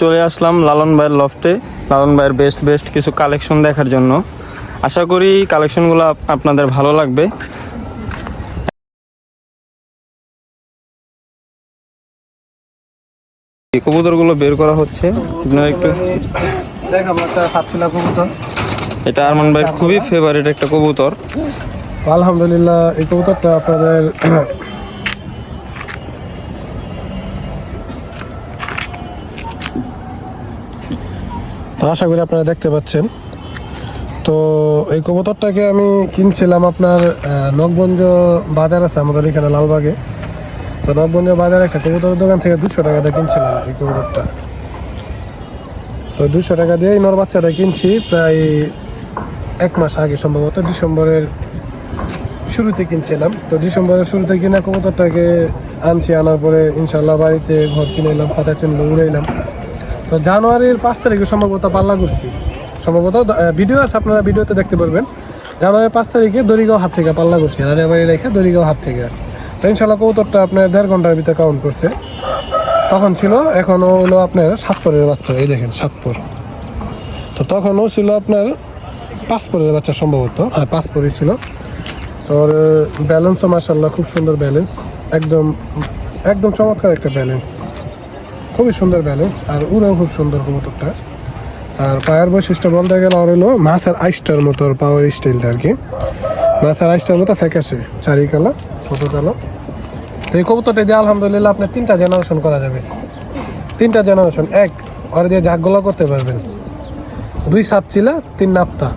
চলে আসলাম লালন ভাইয়ের লফটে লালন ভাইয়ের বেস্ট বেস্ট কিছু কালেকশন দেখার জন্য। আশা করি কালেকশনগুলো আপনাদের ভালো লাগবে। এই কবুতরগুলো বের করা হচ্ছে। আপনারা একটু দেখাবো একটা কবুতর। এটা আরমান ভাইয়ের খুবই ফেভারিট একটা কবুতর। আলহামদুলিল্লাহ এই কবুতরটা আপনাদের তো আশা করি আপনারা দেখতে পাচ্ছেন। তো এই কবুতরটাকে আমি কিনছিলাম আপনার নগবঞ্জ বাজার আছে আমাদের এখানে লালবাগে। তো নগবঞ্জ বাজারে একটা কবুতরের দোকান থেকে দুশো টাকা দিয়ে কিনছিলাম এই কবুতরটা। তো দুশো টাকা দিয়ে নর বাচ্চাটা কিনছি, প্রায় এক মাস আগে সম্ভবত ডিসেম্বরের শুরুতে কিনছিলাম। তো ডিসেম্বরের শুরুতে কিনা কবুতরটাকে আনছি, আনার পরে ইনশাল্লাহ বাড়িতে ঘর কিনে এলাম, খাতা চিনল উড়াইলাম তো জানুয়ারির পাঁচ তারিখে সম্ভবত পাল্লা করছি সম্ভবত ভিডিও আছে, আপনারা ভিডিওতে দেখতে পারবেন। জানুয়ারির পাঁচ তারিখে দড়িগাঁও হাত থেকে পাল্লা করছি রাজাবাড়ি রেখে দড়িগাঁও হাত থেকে। তো ইনশাল্লাহ কবুতরটা আপনার দেড় ঘণ্টার ভিতরে কাউন্ট করছে। তখন ছিল এখনও হলো আপনার সাতপরের বাচ্চা, এই দেখেন, সাতপর। তো তখনও ছিল আপনার পাসপোর্টের বাচ্চা সম্ভবত হ্যাঁ পাসপোর্টই ছিল। তোর ব্যালেন্সও মাসাল্লাহ খুব সুন্দর ব্যালেন্স একদম একদম চমৎকার একটা ব্যালেন্স খুবই সুন্দর ব্যালেন্স, আর উড়াও খুব সুন্দর কবুতরটা। আর পায়ের বৈশিষ্ট্য বলতে গেলে আর হলো মাছের আইসটার মতো পাওয়ার স্টাইলটা আর কি। মাছের আইসটার মতো ফ্যাকাশে, চারি কালো, ছোট কালো। তো এই কবুতরটা দিয়ে আলহামদুলিল্লাহ আপনার তিনটা জেনারেশন করা যাবে। তিনটা জেনারেশন এক আর দিয়ে ঝাকগোলা করতে পারবেন। দুই সাত চিলা তিন নাপ্তা।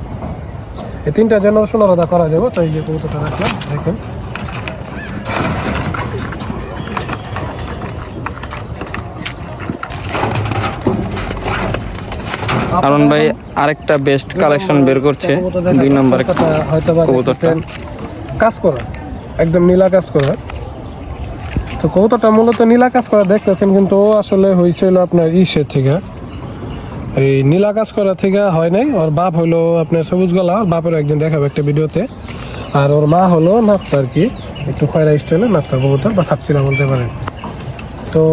এই তিনটা জেনারেশন আলাদা করা যাবে, তো এই যে কবুতরটা রাখলাম, দেখেন। আরমান ভাই আরেকটা বেস্ট কালেকশন বের করছে। দুই নম্বর কবুতরটা। কাজ করা, একদম নীলা কাজ করা। তো কবুতরটা মূলত নীলা কাজ করা দেখতেছেন, কিন্তু ও আসলে হয়েছিল আপনার ইসের থেকে। এই নীলা কাজ করা থেকে হয় নাই, ওর বাপ হলো আপনার সবুজ গলা, ওর বাপের একদিন দেখাবো একটা ভিডিওতে। আর ওর মা হলো নাপ্তা আর কি, একটু খয়রা স্টাইলে নাপ্তা কবুতর বা সাপচিলা বলতে পারেন। তো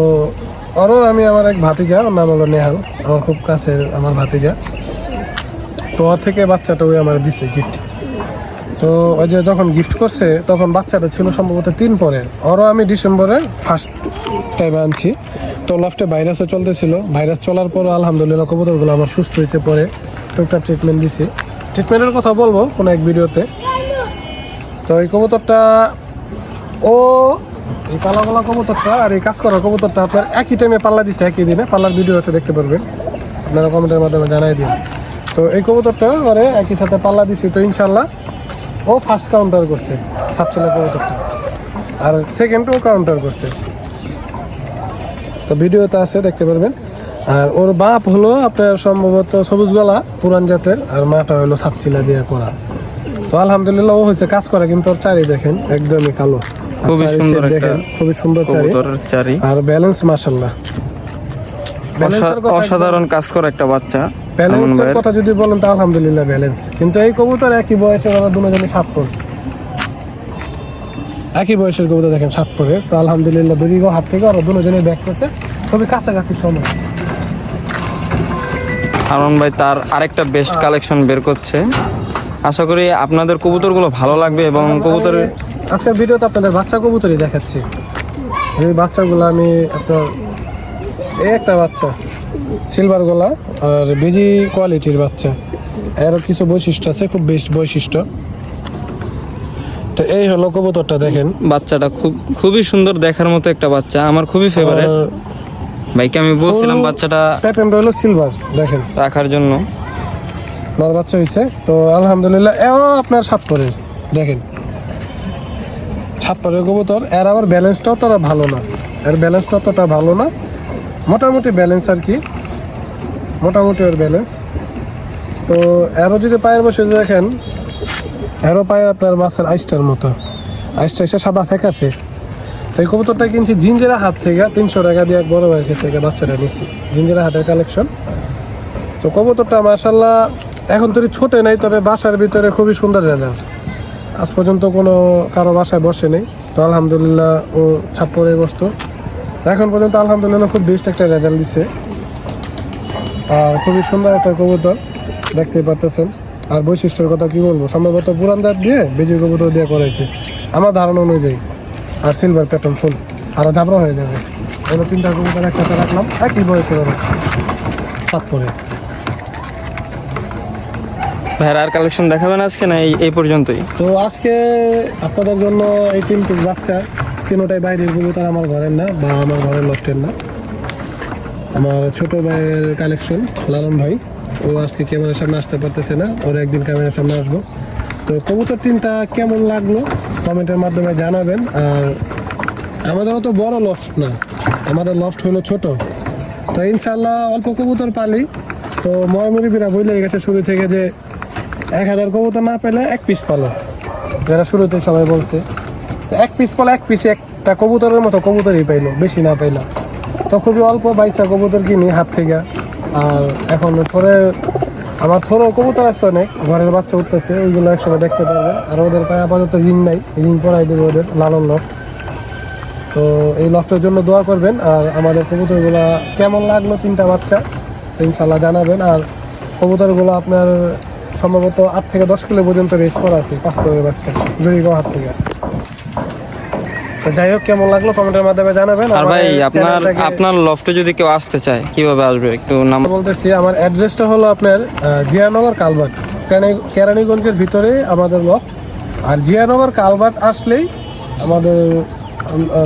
ওরও আমি আমার এক ভাতিজা, ওর নাম হলো নেহাল। আমার খুব কাছের আমার ভাতিজা। তো ওর থেকে বাচ্চাটা ওই আমার দিছে গিফট তো ওই যে যখন গিফট করছে, তখন বাচ্চাটা ছিল সম্ভবত তিন পরে ওরও আমি ডিসেম্বরে ফার্স্ট টাইম আনছি। তো লফটে ভাইরাসে চলতেছিল। ভাইরাস চলার পর আলহামদুলিল্লাহ কবুতরগুলো আমার সুস্থ হয়েছে পরে। টুকটাক ট্রিটমেন্ট দিছি। ট্রিটমেন্টের কথা বলব কোনো এক ভিডিওতে তো এই কবুতরটা ও এই কবুতরটা আর এই কাজ কবুতরটা আপনার একই টাইমে পাল্লা দিচ্ছে একই দিনে। পাল্লার ভিডিও আছে, দেখতে পারবেন। আপনারা কমেন্টের মাধ্যমে জানাই দিন। তো এই কবুতরটা মানে একই সাথে পাল্লা তো ইনশাল্লাহ ও ফার্স্ট কাউন্টার করছে, সাতচল্লিশ কবুতরটা। আর সেকেন্ড ও কাউন্টার করছে। তো ভিডিওতে আছে, দেখতে পারবেন। আর ওর বাপ হলো আপনার সম্ভবত সবুজ গলা, পুরান জাতের, আর মাটা হলো সাতচিলা দিয়ে করা। তো আলহামদুলিল্লাহ ও হয়েছে কাজ করা, কিন্তু ওর চারি দেখেন, একদমই কালো। খুবই সুন্দর একটা খুবই সুন্দর চারি। চারি। আর ব্যালেন্স অসাধারণ কাজ করা একটা বাচ্চা ব্যালেন্সের কথা যদি বলেন তো আলহামদুলিল্লাহ ব্যালেন্স কিন্তু এই কবুতর একই দুজনে সাত পর। একই বয়সের কবুতর দেখেন সাত পরের। তো আলহামদুলিল্লাহ দুই হাত থেকে দুজনে ব্যাক করছে। খুবই কাছাকাছি সময়। ভাই তার আরেকটা বেস্ট কালেকশন বের করছে। আশা করি আপনাদের কবুতরগুলো ভালো লাগবে এবং কবুতরের আজকের ভিডিওতে আপনাদের বাচ্চা কবুতরই দেখাচ্ছি। এই বাচ্চাগুলো আমি আপনার এই একটা বাচ্চা সিলভার গলা আর বেজি কোয়ালিটির বাচ্চা। এরও কিছু বৈশিষ্ট্য আছে খুব বেস্ট বৈশিষ্ট্য। তো এই হলো কবুতরটা দেখেন। বাচ্চাটা খুব খুবই সুন্দর দেখার মতো একটা বাচ্চা আমার খুবই ফেভারিট ভাইকে আমি বলছিলাম বাচ্চাটা প্যাটার্নটা হলো সিলভার দেখেন। রাখার জন্য। নর বাচ্চা হয়েছে তো আলহামদুলিল্লাহ এও আপনার সাত পরের দেখেন। সাত পরের কবুতর এর আবার ব্যালেন্সটাও তোরা ভালো না। এর ব্যালেন্সটা অতটা ভালো না। মোটামুটি ব্যালেন্স আর কি। মোটামুটি ওর ব্যালেন্স তো এরও যদি পায়ের বসে দেখেন, এরও পায়ে আপনার মাছের আইসটার মতো। আইসটা এসে সাদা ফেকাছে তো এই কবুতরটা কিনছি জিঞ্জেরা হাত থেকে, তিনশো টাকা দিয়ে এক বড় ভাইয়ের থেকে বাচ্চাটা নিচ্ছি জিঞ্জেরা হাতের কালেকশন তো কবুতরটা মাশাল্লাহ এখন তো ছোটে নাই, তবে বাসার ভিতরে খুবই সুন্দর রেজাল্ট। আজ পর্যন্ত কোনো কারও বাসায় বসে নেই। তো আলহামদুলিল্লাহ ও ছাপ্পরে বসতো। এখন পর্যন্ত আলহামদুলিল্লাহ খুব বেস্ট একটা রেজাল্ট দিছে। আর খুবই সুন্দর একটা কবুতর দেখতে পারতেছেন। আর বৈশিষ্ট্যের কথা কি বলব? সম্ভবত পুরান দাঁত দিয়ে বেজি কবুতর দিয়ে করাইছে। আমার ধারণা অনুযায়ী। আর সিলভার প্যাটার্ন ফুল। আরও ঝাবড়া হয়ে যাবে। এগুলো তিনটা কবুতর একসাথে রাখলাম। একই বয়সে সাত করে আর কালেকশন দেখাবেন আজকে না এই পর্যন্তই? তো আজকে আপনাদের জন্য এই তিন পিস বাচ্চা, তিনোটাই বাইরের কবুতর আমার ঘরের না, বা আমার ঘরের লফটের না। আমার ছোট ভাইয়ের কালেকশন লালন ভাই, ও আজকে ক্যামেরার সামনে আসতে পারতেছে না, ওর একদিন ক্যামেরার সামনে আসব। তো কবুতর তিনটা কেমন লাগল কমেন্টের মাধ্যমে জানাবেন, আর আমাদেরও তো বড় লফট না, আমাদের লফট হলো ছোট। তো ইনশাল্লাহ অল্প কবুতর পালি, তো ময়মুরিবিরা বইলে গেছে শুরু থেকে যে এক হাজার কবুতর না পেলে এক পিস পালো। যারা শুরুতে সবাই বলছে, তো এক পিস পালো এক পিসে একটা কবুতরের মতো কবুতরই পাইলো, বেশি না পাইলো। তো খুবই অল্প বাইশটা কবুতর কিনি হাত থেকে। আর এখন থরে, আমার থরো কবুতর আছে অনেক, ঘরের বাচ্চা উঠতেছে, ওইগুলো একসময় দেখতে পারবেন আর ওদের পায়ে আপাতত রিং নাই, ঋণ পড়াই দেবে ওদের, লালন লফ তো এই লফটের জন্য দোয়া করবেন, আর আমাদের কবুতরগুলো কেমন লাগল তিনটা বাচ্চা ইনশাল্লাহ জানাবেন। আর কবুতরগুলো আপনার সম্ভবত আট থেকে দশ কিলো পর্যন্ত রেস করা আছে পাঁচ কিলোর বাচ্চা জড়িগাঁও হাত থেকে। তো যাই হোক কেমন লাগল কমেন্টের মাধ্যমে জানাবেন। আর ভাই আপনার আপনার লফটে যদি কেউ আসতে চায় কীভাবে আসবে? একটু নাম বলতেছি আমার অ্যাড্রেসটা হলো আপনার জিয়ানগর কেরানি- কেরানীগঞ্জের ভিতরে আমাদের লফট আর জিয়ানগর কালভার্ট আসলেই আমাদের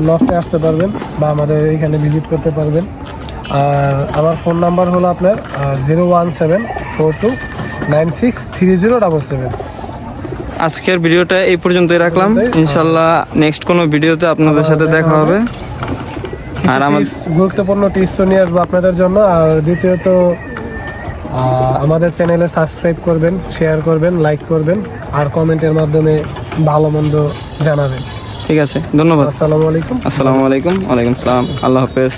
লফটে আসতে পারবেন বা আমাদের এখানে ভিজিট করতে পারবেন। আর আমার ফোন নাম্বার হলো আপনার zero one seven four two nine six three zero double seven. আজকের ভিডিওটা এই পর্যন্তই রাখলাম। ইনশাল্লাহ নেক্সট কোনো ভিডিওতে আপনাদের সাথে দেখা হবে। আর আমার গুরুত্বপূর্ণ টিপস নিয়ে আসব আপনাদের জন্য। আর দ্বিতীয়ত আমাদের চ্যানেলে সাবস্ক্রাইব করবেন শেয়ার করবেন লাইক করবেন আর কমেন্টের মাধ্যমে ভালো মন্দ জানাবেন। ঠিক আছে ধন্যবাদ। আসসালামু আলাইকুম। আসসালামু আলাইকুম ওয়ালাইকুম আসসালাম আল্লাহ হাফেজ।